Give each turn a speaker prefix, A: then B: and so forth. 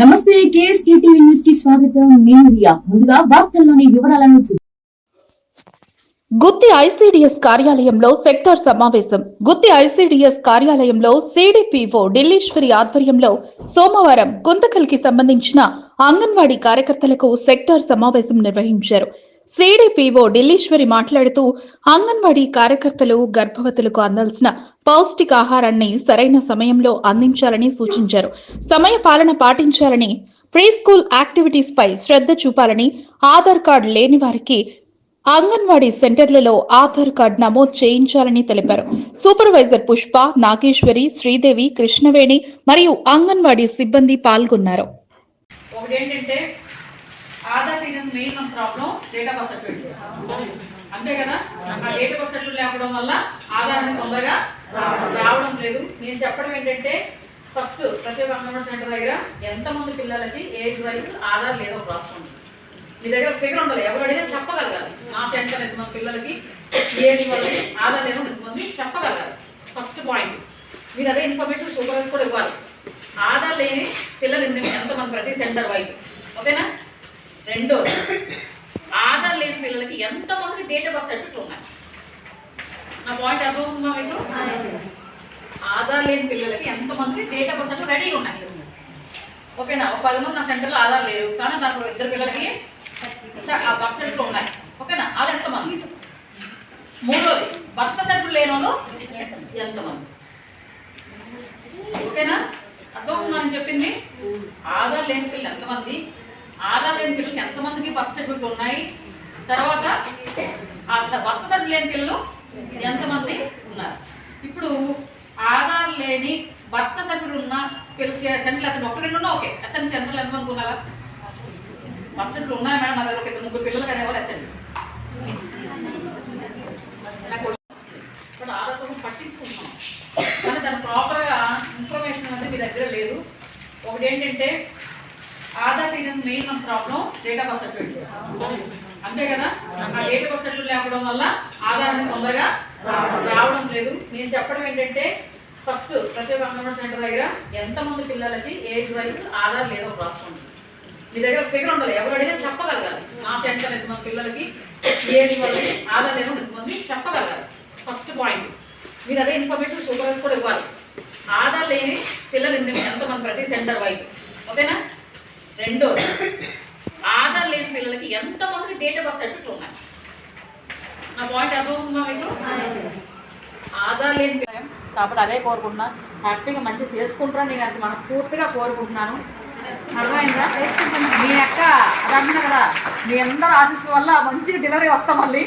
A: నమస్తే KSK TV న్యూస్కి స్వాగతం. నేను రియా. ముందుగా వార్తల్లోని వివరాలను
B: గుత్తి ఐసీడీఎస్ కార్యాలయంలో సెక్టార్ సమావేశం. గుత్తి ఐసీడీఎస్ కార్యాలయంలో సిడిపిఓ ఢిల్లీశ్వరి ఆధ్వర్యంలో సోమవారం గుంతకల్కి సంబంధించిన అంగన్వాడీ కార్యకర్తలకు సెక్టార్ సమావేశం నిర్వహించారు. సిడిపిఓ ఢిల్లీశ్వరి మాట్లాడుతూ అంగన్వాడీ కార్యకర్తలు గర్భవతులకు అందాల్సిన పౌష్టికాహారాన్ని సరైన సమయంలో అందించాలని సూచించారు. సమయ పాలన పాటించాలని ప్రీ స్కూల్ యాక్టివిటీస్ పై శ్రద్ధ చూపాలని ఆధార్ కార్డు లేని వారికి అంగన్వాడీ సెంటర్లలో ఆధార్ కార్డు నమోదు చేయించాలని తెలిపారు. సూపర్వైజర్ పుష్ప నాగేశ్వరి శ్రీదేవి కృష్ణవేణి మరియు అంగన్వాడీ సిబ్బంది పాల్గొన్నారు.
C: ఒకటేంటంటే ఆధార్ రీజన్ మెయిన్ మన problem date of birth certificate అంతే కదా? ఆ డేట్ ఆఫ్ బర్త్ సర్టిఫికేట్ లేకపోవడం వల్ల ఆధార్ అనేది తొందరగా రావడం లేదు. నేను చెప్పడం ఏంటంటే ఫస్ట్ ప్రతి ఒక్క అంగన్వాడీ సెంటర్ దగ్గర ఎంతమంది పిల్లలకి ఏజ్ వైజ్ ఆధార్ లేదో ఒక మీ దగ్గర ఫిగర్ ఉండాలి. ఎవరు అడిగినా చెప్పగలగాలి. నా సెంటర్ ఎంతమంది పిల్లలకి ఏజ్ వాళ్ళకి ఆధార్ లేదో ఎంతమంది చెప్పగలగాలి. ఫస్ట్ పాయింట్ మీరు అదే ఇన్ఫర్మేషన్ సూపర్వైజ్ కూడా ఇవ్వాలి. ఆధార్ లేని పిల్లలు ఎంతమంది ప్రతి సెంటర్ వైజ్. ఓకేనా? రెండోది ఆధార్ లేని పిల్లలకి ఎంతమంది డేట్ ఆఫ్ బర్త్ సర్టిఫికెట్ ఉన్నాయి. నా పాయింట్ అర్థమవుతుందా మీకు? ఆధార్ లేని పిల్లలకి ఎంతమంది డేట్ ఆఫ్ బర్త్ సర్టిఫికెట్ ఉన్నాయి. ఓకేనా? ఒక పది మంది నా సెంటర్లో ఆధార్ లేరు. కానీ నాకు ఇద్దరు పిల్లలకి ఆ బర్త్ సర్టిఫికెట్ ఉన్నాయి. ఓకేనా? వాళ్ళు ఎంతమంది మూడోది భర్త సర్టిఫికెట్ లేని వాళ్ళు ఎంతమంది ఓకేనా? అర్థమవుతుందా నేను చెప్పింది? ఆధార్ లేని పిల్లలు ఎంతమంది ఆధార్ లేని పిల్లలకి ఎంతమందికి బర్త్ సర్టిఫికెట్ ఉన్నాయి? తర్వాత అసలు బర్త్ సర్టిఫికెట్ లేని పిల్లలు ఎంతమంది ఉన్నారు? ఇప్పుడు ఆధార్ లేని భర్త సర్టిఫికెట్ ఉన్న పిల్లలు సెంటర్లు అతను ఒక రెండు ఉన్నా ఓకే. అతని సెంటర్లు ఎంతమంది ఉన్నారా? బర్త్ సర్టిఫికెట్ ఉన్నాయి మేడం నా దగ్గర ఒక ఇద్దరు ముగ్గురు పిల్లలు కానీ ఎవరు ఎత్తండి ఇప్పుడు ఆధార్ కోసం పట్టించుకుంటున్నాం. కానీ దాని ప్రాపర్గా ఇన్ఫర్మేషన్ అనేది మీ దగ్గర లేదు. ఒకటి ఏంటంటే మెయిన్ మన problem date of birth certificate అంతే కదా? ఆ డేట్ ఆఫ్ బర్త్ సర్టిఫికేట్ లేకపోవడం వల్ల ఆధార్ అనేది తొందరగా రావడం లేదు. నేను చెప్పడం ఏంటంటే ఫస్ట్ ప్రతి ఒక్క అంగన్వాడీ సెంటర్ దగ్గర ఎంతమంది పిల్లలకి ఏజ్ వైజ్ ఆధార్ లేదో రాసుకోండి మీ దగ్గర ఫిగర్ ఉండాలి. ఎవరు అడిగినా చెప్పగలగాలి. నా సెంటర్ ఎంతమంది పిల్లలకి ఏజ్ వాళ్ళకి ఆధార్ లేనో ఎంతమంది చెప్పగలగాలి. ఫస్ట్ పాయింట్ మీరు అదే ఇన్ఫర్మేషన్ సూపర్వైజ్ కూడా ఇవ్వాలి. ఆధార్ లేని పిల్లలు ఎంతమంది ప్రతి సెంటర్ వైజ్. ఓకేనా? రెండోది ఆధార్ లేని పిల్లలకి ఎంతమంది డేట్ ఆఫ్ బర్త్ సర్టిఫికెట్ ఉన్నాయి నా పాయింట్ అర్థమవుతుందా మీకు? ఆధార్ లేని పిల్లలు కాబట్టి అదే కోరుకుంటున్నా. హ్యాపీగా మంచిగా చేసుకుంటారా నేను అది మనస్ఫూర్తిగా కోరుకుంటున్నాను. అర్థమైందా? మీ అక్క అది అంటున్నా కదా మీ అందరూ ఆఫీస్ వల్ల మంచి డెలివరీ వస్తాం మళ్ళీ.